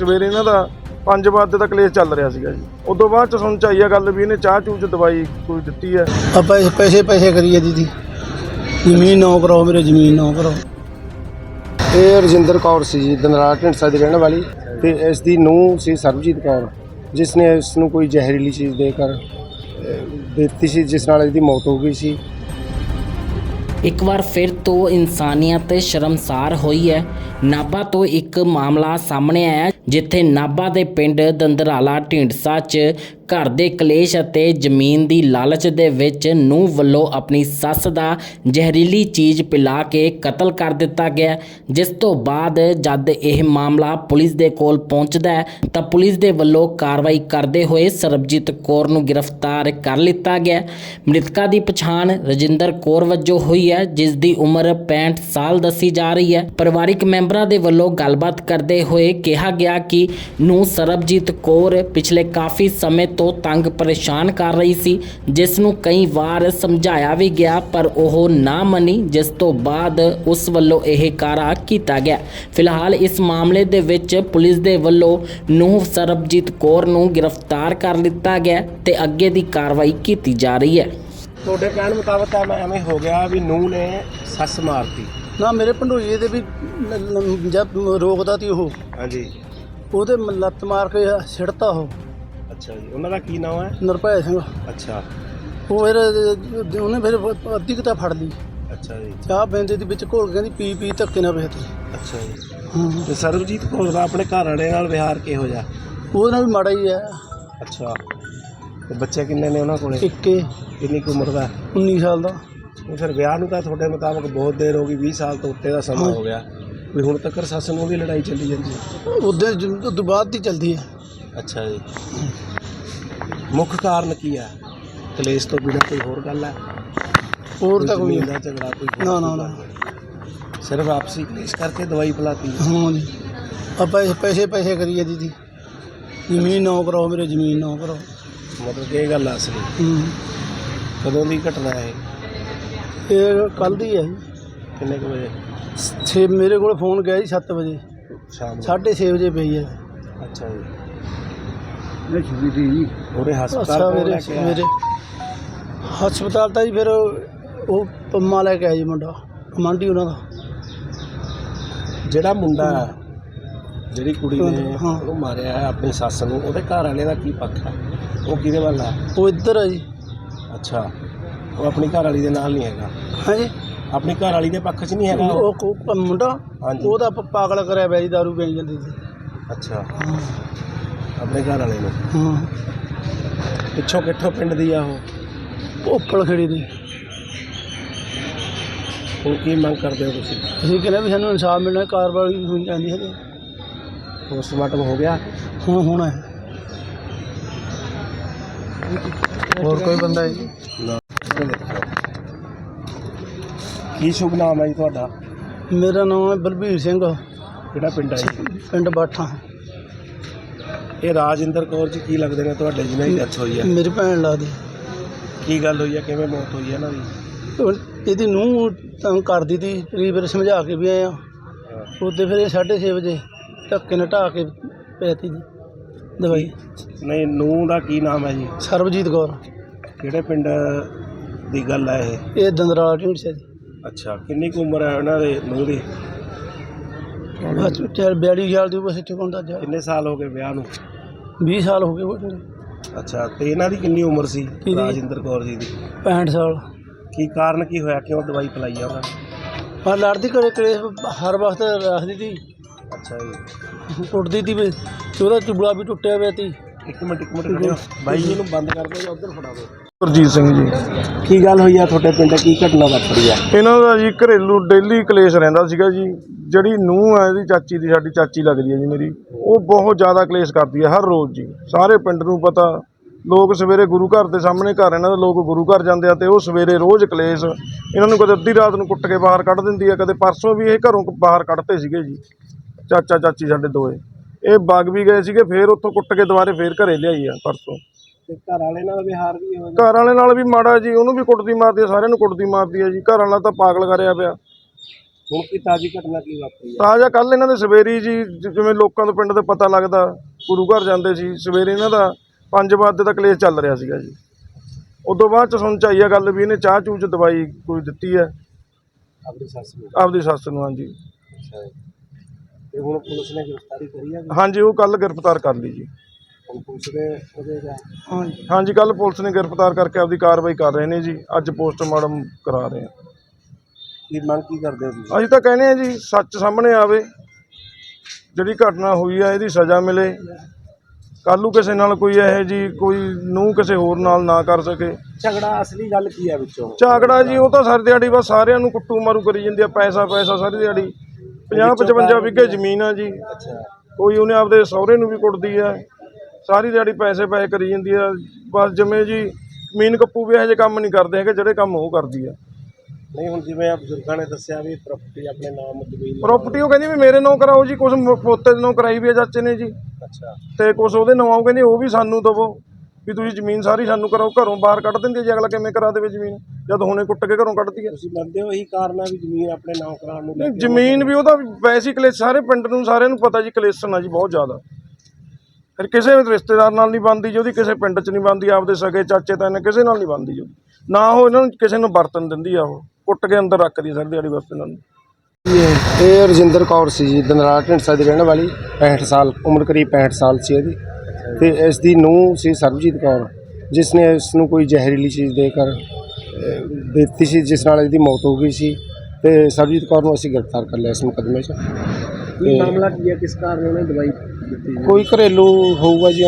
ਸਵੇਰੇ ਇਹਨਾਂ ਦਾ 5 ਵਜੇ ਤੱਕ ਕਲੇਸ਼ ਚੱਲ ਰਿਹਾ ਸੀਗਾ ਜੀ। ਉਦੋਂ ਬਾਅਦ ਚ ਸੁਣ ਚ ਆਈ ਆ ਗੱਲ ਵੀ ਇਹਨੇ ਚਾਹ ਚੂਹ ਚ ਦਵਾਈ ਕੋਈ ਦਿੱਤੀ ਹੈ ਆਪਾਂ ਇਹ ਪੈਸੇ ਪੈਸੇ ਕਰੀਏ ਦੀਦੀ। ਜ਼ਮੀਨ ਨਾ ਕਰਾਓ ਮੇਰੇ ਜ਼ਮੀਨ ਨਾ ਕਰਾਓ। ਇਹ ਰਜਿੰਦਰ ਕੌਰ ਸੀ ਜੀ ਦਨਰਾਜ ਢਿੰਡਸਾ ਦੀ ਰਹਿਣ ਵਾਲੀ ਤੇ ਇਸ ਦੀ ਨੂੰਹ ਸੀ ਸਰਬਜੀਤ ਕੌਰ ਜਿਸ ਨੇ ਇਸ ਨੂੰ ਕੋਈ ਜ਼ਹਿਰੀਲੀ ਚੀਜ਼ ਦੇ ਕਰ ਦਿੱਤੀ ਸੀ ਜਿਸ ਨਾਲ ਇਹਦੀ ਮੌਤ ਹੋ ਗਈ ਸੀ। ਇੱਕ ਵਾਰ ਫਿਰ ਤੋਂ ਇਨਸਾਨੀਅਤ ਸ਼ਰਮਸਾਰ ਹੋਈ ਹੈ। ਨਾਭਾ ਤੋਂ ਇੱਕ ਮਾਮਲਾ ਸਾਹਮਣੇ ਆਇਆ ਜਿੱਥੇ ਨਾਭਾ ਦੇ ਪਿੰਡ ਦੰਦਰਾਲਾ ਢੀਂਡਸਾ 'ਚ ਘਰ ਦੇ ਕਲੇਸ਼ ਅਤੇ ਜ਼ਮੀਨ ਦੀ ਲਾਲਚ ਦੇ ਵਿੱਚ ਨੂੰ ਵੱਲੋਂ ਆਪਣੀ ਸੱਸ ਦਾ ਜ਼ਹਿਰੀਲੀ ਚੀਜ਼ ਪਿਲਾ ਕੇ ਕਤਲ ਕਰ ਦਿੱਤਾ ਗਿਆ। ਜਿਸ ਤੋਂ ਬਾਅਦ ਜਦ ਇਹ ਮਾਮਲਾ ਪੁਲਿਸ ਦੇ ਕੋਲ ਪਹੁੰਚਦਾ ਹੈ, ਤਾਂ ਪੁਲਿਸ ਦੇ ਵੱਲੋਂ ਕਾਰਵਾਈ ਕਰਦੇ ਹੋਏ ਸਰਬਜੀਤ ਕੌਰ ਨੂੰ ਗ੍ਰਿਫਤਾਰ ਕਰ ਲਿੱਤਾ ਗਿਆ। ਮ੍ਰਿਤਕਾ ਦੀ ਪਛਾਣ ਰਜਿੰਦਰ ਕੌਰ ਵਜੋਂ ਹੋਈ ਹੈ, ਜਿਸ ਦੀ ਉਮਰ 65 ਸਾਲ ਦੱਸੀ ਜਾ ਰਹੀ ਹੈ। ਪਰਿਵਾਰਿਕ ਮੈਂਬਰਾਂ ਦੇ ਵੱਲੋਂ ਗੱਲਬਾਤ ਕਰਦੇ ਹੋਏ ਕਿਹਾ ਗਿਆ ਕਿ ਨੂੰ ਸਰਬਜੀਤ ਕੌਰ ਪਿਛਲੇ ਕਾਫੀ ਸਮੇਂ ਤੋਂ ਤੰਗ ਪਰੇਸ਼ਾਨ ਕਰ ਰਹੀ ਸੀ ਜਿਸ ਨੂੰ ਕਈ ਵਾਰ ਸਮਝਾਇਆ ਵੀ ਗਿਆ ਪਰ ਉਹ ਨਾ ਮੰਨੀ ਜਿਸ ਤੋਂ ਬਾਅਦ ਉਸ ਵੱਲੋਂ ਇਹ ਕਾਰਾ ਕੀਤਾ ਗਿਆ। ਫਿਲਹਾਲ ਇਸ ਮਾਮਲੇ ਦੇ ਵਿੱਚ ਪੁਲਿਸ ਦੇ ਵੱਲੋਂ ਨੂੰ ਸਰਬਜੀਤ ਕੌਰ ਨੂੰ ਗ੍ਰਿਫਤਾਰ ਕਰ ਲਿੱਤਾ ਗਿਆ ਤੇ ਅੱਗੇ ਦੀ ਕਾਰਵਾਈ ਕੀਤੀ ਜਾ ਰਹੀ ਹੈ। ਤੁਹਾਡੇ ਕਹਿਣ ਮੁਤਾਬਕ ਤਾਂ ਮੈਂ ਐਵੇਂ ਹੋ ਗਿਆ ਵੀ ਨੂੰਹ ਨੇ ਸੱਸ ਮਾਰਤੀ। ਨਾ ਮੇਰੇ ਭੰਡੋਈਏ ਦੇ ਵੀ ਜਦ ਰੋਕਦਾ ਤੀ ਉਹ। ਹਾਂਜੀ। ਉਹਦੇ ਲੱਤ ਮਾਰ ਕੇ ਛਿੜਤਾ ਉਹ। ਅੱਛਾ ਜੀ। ਉਹਨਾਂ ਦਾ ਕੀ ਨਾਮ ਹੈ? ਨਿਰਭੈ ਸਿੰਘ। ਅੱਛਾ। ਉਹ ਫਿਰ ਉਹਨੇ ਫਿਰ ਅੱਧੀ ਕਿਤਾ ਫੜ ਲਈ। ਅੱਛਾ ਜੀ। ਚਾਹ ਬੈਂਦੇ ਦੇ ਵਿੱਚ ਘੋਲ ਕੇ ਕਹਿੰਦੀ ਪੀ ਪੀ ਧੱਕੇ ਨਾ ਵੇਖਦੀ ਅੱਛਾ ਜੀ। ਹਾਂ। ਤੇ ਸਰਬਜੀਤ ਕੌਰ ਦਾ ਆਪਣੇ ਘਰ ਵਾਲੇ ਨਾਲ ਵਿਹਾਰ ਕਿਹੋ ਜਿਹਾ? ਉਹਦੇ ਨਾਲ ਵੀ ਮਾੜਾ ਹੀ ਹੈ। ਅੱਛਾ। ਤੇ ਬੱਚੇ ਕਿੰਨੇ ਨੇ ਉਹਨਾਂ ਕੋਲੇ? ਇੱਕੇ। ਕਿੰਨੀ ਕੁ ਉਮਰ ਦਾ? 19 ਸਾਲ ਦਾ। ਫਿਰ ਵਿਆਹ ਨੂੰ ਤਾਂ ਤੁਹਾਡੇ ਮੁਤਾਬਕ ਬਹੁਤ ਦੇਰ ਹੋ ਗਈ 20 ਸਾਲ ਤੋਂ ਉੱਤੇ ਦਾ ਸਮਾਂ ਹੋ। ਗਿਆ। ਵੀ ਹੁਣ ਤੱਕ ਸੱਸ ਨੂੰ ਵੀ ਲੜਾਈ ਚੱਲੀ ਜਾਂਦੀ ਹੈ। ਉਹਦੇ ਤੋਂ ਬਾਅਦ ਦੀ ਚਲਦੀ ਹੈ। ਅੱਛਾ ਜੀ। ਮੁੱਖ ਕਾਰਨ ਕੀ ਹੈ? ਕਲੇਸ਼ ਤੋਂ ਬਿਨਾਂ ਕੋਈ ਹੋਰ ਗੱਲ ਹੈ? ਹੋਰ ਤਾਂ ਕੋਈ ਜ਼ਮੀਨ ਦਾ ਝਗੜਾ ਕੋਈ ਹੋਰ ਨਾ, ਨਾ, ਨਾ। ਗੱਲ? ਸਿਰਫ ਆਪਸੀ ਕਲੇਸ਼ ਕਰਕੇ ਦਵਾਈ ਪਿਲਾਤੀ ਹਾਂ? ਜੀ। ਆਪਾਂ ਇਹ ਪੈਸੇ ਪੈਸੇ ਕਰੀਏ ਦੀਦੀ। ਜ਼ਮੀਨ ਨਾ ਕਰਾਓ ਮੇਰੇ ਜ਼ਮੀਨ ਨਾ ਕਰਾਓ। ਮਤਲਬ ਕਿ ਇਹ ਗੱਲ ਆ ਅਸਲੀ। ਹੂੰ। ਕਦੋਂ ਦੀ ਘਟਨਾ ਹੈ ਇਹ? ਕੱਲ ਦੀ ਹੈ ਕਿੰਨੇ ਕੁ ਵਜੇ? ਛੇ ਮੇਰੇ ਕੋਲ ਫੋਨ ਗਿਆ ਜੀ 7 ਵਜੇ। ਸ਼ਾਮ ਨੂੰ। 6:30 ਵਜੇ ਪਈ ਹੈ। ਅੱਛਾ ਜੀ। ਮੈਂ ਛੁੱਟੀ ਦੀ ਉਹਦੇ ਹਸਪਤਾਲ ਅੱਛਾ ਕੋਲ ਲੈ ਕੇ? ਮੇਰੇ ਹਸਪਤਾਲ ਤਾਂ ਜੀ ਫਿਰ ਉਹ ਪੰਮਾ ਲੈ ਕੇ ਆਇਆ ਜੀ ਮੁੰਡਾ ਕਮਾਂਡੀ ਉਹਨਾਂ ਦਾ। ਜਿਹੜਾ ਮੁੰਡਾ ਜਿਹੜੀ ਕੁੜੀ ਨੇ ਹਾਂ। ਉਹਨੂੰ ਮਾਰਿਆ ਹੈ ਆਪਣੀ ਸੱਸ ਨੂੰ ਉਹਦੇ ਘਰ ਵਾਲੇ ਦਾ ਕੀ ਪੱਖ ਹੈ? ਉਹ ਕਿਹਦੇ ਵੱਲ ਹੈ? ਉਹ ਇੱਧਰ ਹੈ ਜੀ। ਅੱਛਾ ਉਹ ਆਪਣੀ ਘਰ ਵਾਲੀ ਦੇ ਨਾਲ ਨਹੀਂ ਹੈਗਾ? ਹਾਂਜੀ। ਆਪਣੀ ਘਰ ਵਾਲੀ ਦੇ ਪੱਖ 'ਚ ਨਹੀਂ ਹੈਗਾ ਉਹ? ਉਹ? ਕੋ- ਮੁੰਡਾ ਹਾਂਜੀ। ਉਹਦਾ ਪ- ਪਾਗਲ ਕਰਿਆ ਪਿਆ ਜੀ ਦਾਰੂ ਪੀਈ ਜਾਂਦੀ ਸੀ। ਅੱਛਾ। ਆਪਣੇ ਘਰ ਵਾਲੇ ਨੂੰ? ਹਾਂ। ਪਿੱਛੋਂ ਕਿੱਥੋਂ ਪਿੰਡ ਦੀ ਆ ਉਹ? ਉੱਪਲ ਖੜੀ ਦੀ। ਹੁਣ ਕੀ ਮੰਗ ਕਰਦੇ ਹੋ ਤੁਸੀਂ? ਅਸੀਂ ਕਹਿੰਦੇ ਵੀ ਸਾਨੂੰ ਇਨਸਾਫ ਮਿਲਣਾ ਕਾਰਵਾਈ ਹੋਣੀ ਚਾਹੀਦੀ ਹੈ। ਪੋਸਟਮਾਰਟਮ ਹੋ ਗਿਆ? ਹੁਣ ਹੋਣਾ ਹੈ। ਹੋਰ ਕੋਈ ਬੰਦਾ ਹੈ ਨਾ। ਕੀ ਸ਼ੁਭ ਨਾਮ ਹੈ ਜੀ ਤੁਹਾਡਾ? ਮੇਰਾ ਨਾਮ ਹੈ ਬਲਬੀਰ ਸਿੰਘ। ਕਿਹੜਾ ਪਿੰਡ ਹੈ ਜੀ? ਪਿੰਡ ਬਾਠਾ। ਇਹ ਰਾਜਿੰਦਰ ਕੌਰ ਜੀ ਕੀ ਲੱਗਦੇ ਨੇ ਤੁਹਾਡੇ ਜਿਹਨਾਂ ਦੀ ਡੈਥ ਹੋਈ ਹੈ ਮੇਰੀ ਭੈਣ ਲੱਗਦੀ। ਕੀ ਗੱਲ ਹੋਈ ਹੈ ਕਿਵੇਂ ਮੌਤ ਹੋਈ ਹੈ ਇਹਨਾਂ ਦੀ? ਉਹ ਇਹਦੀ ਨੂੰਹ ਤੰਗ ਕਰਦੀ ਤੀ ਕਈ ਵਾਰ ਸਮਝਾ ਕੇ ਵੀ ਆਏ ਆ। ਉਹਦੇ ਫਿਰ ਇਹ 6:30 ਵਜੇ ਧੱਕੇ ਨਾਲ ਢਾਹ ਕੇ ਪੈਤੀ ਜੀ ਦਵਾਈ। ਨਹੀਂ ਨੂੰਹ ਦਾ ਕੀ ਨਾਮ ਹੈ ਜੀ? ਸਰਬਜੀਤ ਕੌਰ। ਕਿਹੜੇ ਪਿੰਡ ਦੀ ਗੱਲ ਹੈ ਇਹ? ਇਹ ਦੰਦਰਾਲ ਢਿੰਡਸੇ ਦੀ। ਅੱਛਾ ਕਿੰਨੀ ਕੁ ਉਮਰ ਹੈ ਉਹਨਾਂ ਦੇ ਨੂੰਹ ਦੀ? ਬਸ ਚਾਰ 42 ਸਾਲ ਦੀ ਬਸ ਇੱਥੇ ਕੋਣ ਦਾ ਕਿੰਨੇ ਸਾਲ ਹੋ ਗਏ ਵਿਆਹ ਨੂੰ? 20 ਸਾਲ ਹੋ ਗਏ ਉਹ ਅੱਛਾ ਤੇ ਇਹਨਾਂ ਦੀ ਕਿੰਨੀ ਉਮਰ ਸੀ ਕਿਹਦੀ? ਰਾਜਿੰਦਰ ਕੌਰ ਜੀ ਦੀ? 65 ਸਾਲ। ਕੀ ਕਾਰਨ ਕੀ ਹੋਇਆ? ਕਿਉਂ ਦਵਾਈ ਪਿਲਾਈ ਆ ਉਹਨਾਂ ਨੇ? ਪਰ ਲੜਦੀ ਘਰੇ ਕਲੇਸ਼ ਹਰ ਵਕਤ ਰੱਖਦੀ ਤੀ। ਅੱਛਾ ਜੀ। ਟੁੱਟਦੀ ਤੀ ਵੀ ਤੇ ਉਹਦਾ ਚੁਬਲਾ ਵੀ ਟੁੱਟਿਆ ਹੋਇਆ ਤੀ। ਇੱਕ ਮਿੰਟ ਇੱਕ ਮਿੰਟ ਖੜਿਓ ਬਾਈ ਜੀ। ਨੂੰ ਬੰਦ ਕਰ ਦਿਓ ਜਾਂ ਉੱਧਰ ਫੜਾ ਦਿਓ। ਗੁਰਜੀਤ ਸਿੰਘ ਜੀ। ਕੀ ਗੱਲ ਹੋਈ ਆ ਤੁਹਾਡੇ ਪਿੰਡ? ਕੀ ਘਟਨਾ ਵਾਪਰੀ ਆ? ਇਹਨਾਂ ਦਾ ਜੀ ਘਰੇਲੂ ਡੇਲੀ ਕਲੇਸ਼ ਰਹਿੰਦਾ ਸੀਗਾ ਜੀ। ਜਿਹੜੀ ਨੂੰਹ ਹੈ ਇਹਦੀ ਚਾਚੀ ਦੀ ਸਾਡੀ ਚਾਚੀ ਲੱਗਦੀ ਹੈ ਜੀ ਮੇਰੀ। ਉਹ ਬਹੁਤ ਜ਼ਿਆਦਾ ਕਲੇਸ਼ ਕਰਦੀ ਹੈ ਹਰ ਰੋਜ਼ ਜੀ। ਸਾਰੇ ਪਿੰਡ ਨੂੰ ਪਤਾ। ਲੋਕ ਸਵੇਰੇ ਗੁਰੂ ਘਰ ਦੇ ਸਾਹਮਣੇ ਘਰ ਇਹਨਾਂ ਦੇ ਲੋਕ ਗੁਰੂ ਘਰ ਜਾਂਦੇ ਆ ਤੇ ਉਹ ਸਵੇਰੇ ਰੋਜ਼ ਕਲੇਸ਼। ਇਹਨਾਂ ਨੂੰ ਕਦੇ ਅੱਧੀ ਰਾਤ ਨੂੰ ਕੁੱਟ ਕੇ ਬਾਹਰ ਕੱਢ ਦਿੰਦੀ ਹੈ ਕਦੇ ਪਰਸੋਂ ਵੀ ਇਹ ਘਰੋਂ ਬਾਹਰ ਕੱਢਤੇ ਸੀਗੇ ਜੀ। ਚਾਚਾ ਚਾਚੀ ਸਾਡੇ ਦੋਏ। ਇਹ ਬਾਗ ਵੀ ਗਏ ਸੀਗੇ ਫੇਰ ਉੱਥੋਂ ਕੁੱਟ ਕੇ ਦੁਬਾਰੇ ਫੇਰ ਘਰੇ ਲਿਆਈ ਆ ਪਰਸੋਂ। ਤੇ ਘਰ ਵਾਲੇ ਨਾਲ ਵਿਹਾਰ ਵੀ ਹੋ ਘਰ ਵਾਲੇ ਨਾਲ ਵੀ ਮਾੜਾ ਜੀ ਉਹਨੂੰ ਵੀ ਕੁੱਟਦੀ ਮਾਰਦੀ ਆ ਸਾਰਿਆਂ ਨੂੰ ਕੁੱਟਦੀ ਮਾਰਦੀ ਆ ਜੀ। ਘਰ ਵਾਲਾ ਤਾਂ ਪਾਗਲ ਕਰਿਆ ਪਿਆ। ਹੁਣ ਕੀ ਤਾਜੀ ਘਟਨਾ ਕੀ ਵਾਪਰੀ ਤਾਜ਼ਾ ਕੱਲ ਇਹਨਾਂ ਦੇ ਸਵੇਰੀ ਜੀ ਜ- ਜਿਵੇਂ ਲੋਕਾਂ ਤੋਂ ਪਿੰਡ ਦੇ ਪਤਾ ਲੱਗਦਾ ਗੁਰੂ ਘਰ ਜਾਂਦੇ ਸੀ ਸਵੇਰੇ ਇਹਨਾਂ ਦਾ 5 ਵਜੇ ਦਾ ਕਲੇਸ਼ ਚੱਲ ਰਿਹਾ ਸੀਗਾ ਜੀ। ਉਦੋਂ ਬਾਅਦ ਚ ਸੁਣ ਚ ਆਈ ਆ ਗੱਲ ਵੀ ਇਹਨੇ ਚਾਹ ਚੂਹ ਚ ਦਵਾਈ ਕੋਈ ਦਿੱਤੀ ਹੈ ਆਪਣੀ ਸੱਸ ਨੂੰ। ਆਪਦੀ ਸੱਸ ਨੂੰ ਹਾਂਜੀ। ਅੱਛਾ ਤੇ ਹੁਣ ਪੁਲਿਸ ਨੇ ਗ੍ਰਿਫਤਾਰੀ ਕਰੀ ਹੈ ਹਾਂਜੀ ਉਹ ਕੱਲ ਗ੍ਰਿਫਤਾਰ ਕਰ ਲਈ ਜੀ। ਪੁਲਿਸ ਦੇ ਉਹਦੇ ਦਾ ਹਾਂਜੀ। ਹਾਂਜੀ ਕੱਲ ਪੁਲਿਸ ਨੇ ਗ੍ਰਿਫਤਾਰ ਕਰਕੇ ਆਪਦੀ ਕਾਰਵਾਈ ਕਰ ਰਹੇ ਨੇ ਜੀ। ਅੱਜ ਪੋਸਟਮਾਰਟਮ ਕਰਾ ਰਹੇ ਆ ਕੀ ਮੰਗ ਕੀ ਕਰਦੇ ਹੋ ਤੁਸੀਂ? ਅਸੀਂ ਤਾਂ ਕਹਿੰਦੇ ਆ ਜੀ ਸੱਚ ਸਾਹਮਣੇ ਆਵੇ ਜਿਹੜੀ ਘਟਨਾ ਹੋਈ ਆ ਇਹਦੀ ਸਜ਼ਾ ਮਿਲੇ। ਕੱਲ੍ਹ ਨੂੰ ਕਿਸੇ ਨਾਲ ਕੋਈ ਇਹੋ ਜੀ ਕੋਈ ਨੂੰ ਕਿਸੇ ਹੋਰ ਨਾਲ ਨਾ ਕਰ ਸਕੇ। ਝਗੜਾ ਅਸਲੀ ਗੱਲ ਕੀ ਹੈ ਵਿੱਚੋਂ? ਝਾਗੜਾ ਜੀ ਉਹ ਤਾਂ ਸਾਰੀ ਦਿਹਾੜੀ ਬਸ ਸਾਰਿਆਂ ਨੂੰ ਕੁੱਟੂ ਮਾਰੂ ਕਰੀ ਜਾਂਦੀ ਆ ਪੈਸਾ ਪੈਸਾ ਸਾਰੀ ਦਿਹਾੜੀ। 50 55 ਵਿਗੇ ਜ਼ਮੀਨ ਆ ਜੀ। ਅੱਛਾ। ਕੋਈ ਉਹਨੇ ਆਪਦੇ ਸਹੁਰੇ ਨੂੰ ਵੀ ਕੁੱਟਦੀ ਆ। ਸਾਰੀ ਦਿਹਾੜੀ ਪੈਸੇ ਪੈਸੇ ਕਰੀ ਜਾਂਦੀ ਆ। ਬਸ ਜਿਵੇਂ ਜੀ ਜ਼ਮੀਨ ਕੱਪੂ ਵੀ ਇਹੋ ਜਿਹੇ ਕੰਮ ਨਹੀਂ ਕਰਦੇ ਹੈਗੇ ਜਿਹੜੇ ਕੰਮ ਉਹ ਕਰਦੀ ਆ। ਨਹੀਂ ਹੁਣ ਜਿਵੇਂ ਆ ਬਜ਼ੁਰਗਾਂ ਨੇ ਦੱਸਿਆ ਵੀ ਪ੍ਰਾਪਰਟੀ ਆਪਣੇ ਨਾਮ ਜ਼ਮੀਨ ਪ੍ਰਾਪਰਟੀ ਉਹ ਕਹਿੰਦੀ ਵੀ ਮੇਰੇ ਨਾਂ ਕਰਾਓ ਜੀ ਕੁਝ ਪੋਤੇ ਦੇ ਨਾਂ ਕਰਾਈ ਵੀ ਆ ਚਾਚੇ ਨੇ ਜੀ। ਅੱਛਾ। ਤੇ ਕੁਝ ਉਹਦੇ ਨਾਂ ਉਹ ਕਹਿੰਦੇ ਉਹ ਵੀ ਸਾਨੂੰ ਦਵੋ ਵੀ ਤੁਸੀਂ ਜ਼ਮੀਨ ਸਾਰੀ ਸਾਨੂੰ ਕਰਾਓ ਘਰੋਂ ਬਾਹਰ ਕੱਢ ਦਿੰਦੇ ਜੀ ਅਗਲਾ ਕਿਵੇਂ ਕਰਾ ਦੇਵੇ ਜ਼ਮੀਨ? ਜਦ ਹੁਣੇ ਕੁੱਟ ਕੇ ਘਰੋਂ ਕੱਢਦੀ ਹੈ ਤੁਸੀਂ ਮੰਨਦੇ ਹੋ ਇਹੀ ਕਾਰਨ ਆ ਵੀ ਜ਼ਮੀਨ ਆਪਣੇ ਨਾਮ ਕਰਾਉਣ ਨੂੰ ਲੈ ਨਹੀਂ, ਜ਼ਮੀਨ ਵੀ ਉਹਦਾ ਵੈਸੀ ਕਲੇਸ਼ ਸਾਰੇ ਪਿੰਡ ਨੂੰ ਸਾਰਿਆਂ ਨੂੰ ਪਤਾ ਜੀ ਕਲੇਸ਼ਨ ਆ ਜੀ ਬਹੁਤ ਜ਼ਿਆਦਾ। ਫਿਰ ਕਿਸੇ ਵੀ ਰਿਸ਼ਤੇਦਾਰ ਨਾਲ ਨਹੀਂ ਬਣਦੀ ਜੀ ਉਹਦੀ ਕਿਸੇ ਪਿੰਡ 'ਚ ਨਹੀਂ ਬਣਦੀ ਆਪਦੇ ਸਗੇ ਚਾਚੇ ਤਾਏ ਕਿਸੇ ਨਾਲ ਨਹੀਂ ਬਣਦੀ ਜੀ। ਨਾ ਉਹ ਇਹਨਾਂ ਨੂੰ ਕਿਸੇ ਨੂੰ ਵਰਤਨ ਦਿੰਦੀ ਆ ਉਹ ਕੁੱਟ ਕੇ ਅੰਦਰ ਰੱਖਦੀ ਸਾਰੀ ਦਿਹਾੜੀ ਬਸ ਇਹਨਾਂ ਨੂੰ। ਇਹ ਰਜਿੰਦਰ ਕੌਰ ਸੀ ਜੀ ਦਨਰਾਜ ਢਿੰਡਸਾ ਦੀ ਰਹਿਣ ਵਾਲੀ 65 ਸਾਲ ਉਮਰ ਕਰੀਬ 65 ਸਾਲ ਸੀ ਇਹਦੀ। ਤੇ ਇਸ ਦੀ ਨੂੰਹ ਸੀ ਸਰਬਜੀਤ ਕੌਰ ਜਿਸ ਨੇ ਇਸ ਨੂੰ ਕੋਈ ਜ਼ਹਿਰੀਲੀ ਚੀਜ਼ ਦੇ ਕਰ ਦਿੱਤੀ ਸੀ ਜਿਸ ਨਾਲ ਇਹਦੀ ਮੌਤ ਹੋ ਗਈ ਸੀ। ਤੇ ਸਰਬਜੀਤ ਕੌਰ ਨੂੰ ਅਸੀਂ ਗ੍ਰਿਫਤਾਰ ਕਰ ਲਿਆ ਇਸ ਮੁਕਦਮੇ 'ਚ। ਕੀ ਮਾਮਲਾ ਕੀ ਹੈ? ਕਿਸ ਕਾਰਨ ਉਹਨੇ ਦਵਾਈ ਕੋਈ ਘਰੇਲੂ ਹੋਊਗਾ ਜੀ